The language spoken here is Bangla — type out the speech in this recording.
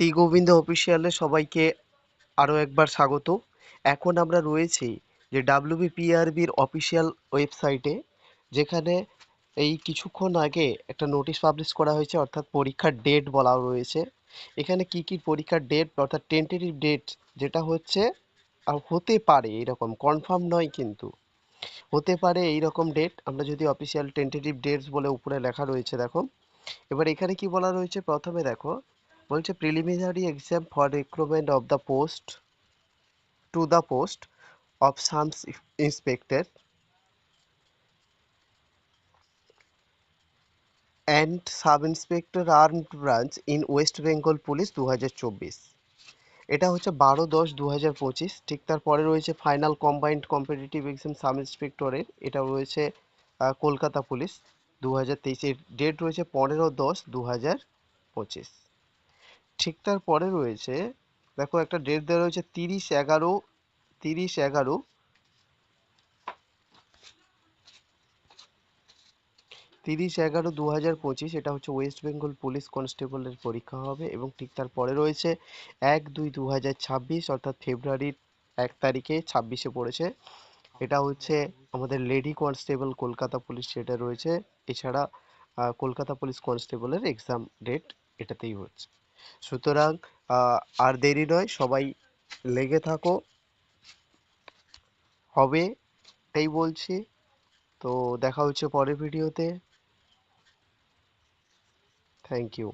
টি গোবিন্দ অফিসিয়ালে সবাইকে আরও একবার স্বাগত। এখন আমরা রয়েছি যে ডাব্লিউবিপিআরবির অফিসিয়াল ওয়েবসাইটে যেখানে এই কিছুক্ষণ আগে একটা নোটিশ পাবলিশ করা হয়েছে, অর্থাৎ পরীক্ষার ডেট বলা রয়েছে। এখানে কি কি পরীক্ষার ডেট অর্থাৎ টেন্টেটিভ ডেট যেটা হচ্ছে হতে পারে এরকম কনফার্ম নয় কিন্তু। হতে পারে এই রকম ডেট আমরা যদি অফিসিয়াল টেন্টেটিভ ডেটস বলে উপরে লেখা রয়েছে, দেখো। এবার এখানে কি বলা রয়েছে? প্রথমে দেখো বলছে preliminary exam for recruitment of the post to the post of sums inspector and sub inspector armed branch in West Bengal police দু হাজার চব্বিশ। এটা হচ্ছে বারো দশ দু হাজার পঁচিশ। ঠিক তারপরে রয়েছে final combined competitive exam sub ইন্সপেক্টরের এটা রয়েছে কলকাতা পুলিশ দু হাজার তেইশের। ডেট রয়েছে পনেরো দশ দু হাজার পঁচিশ। ঠিক তারপরে রয়েছে, দেখো একটা ডেট দেওয়া রয়েছে তিরিশ এগারো তিরিশ এগারো। তিরিশ এগারো দু হাজার পঁচিশ, এটা হচ্ছে ওয়েস্ট বেঙ্গল পুলিশ কনস্টেবলের পরীক্ষা হবে এবং ঠিক তারপরে রয়েছে এক দুই দু হাজার ছাব্বিশ, অর্থাৎ ফেব্রুয়ারির এক তারিখে ছাব্বিশে পড়েছে। এটা হচ্ছে আমাদের লেডি কনস্টেবল কলকাতা পুলিশ সেটা রয়েছে। এছাড়া কলকাতা পুলিশ কনস্টেবলের এক্সাম ডেট এটাতেই হচ্ছে। সুতরাং আর দেরি নয়, সবাই লেগে থাকো। হবে, এটাই বলছি। তো দেখা হচ্ছে পরের ভিডিওতে। Thank you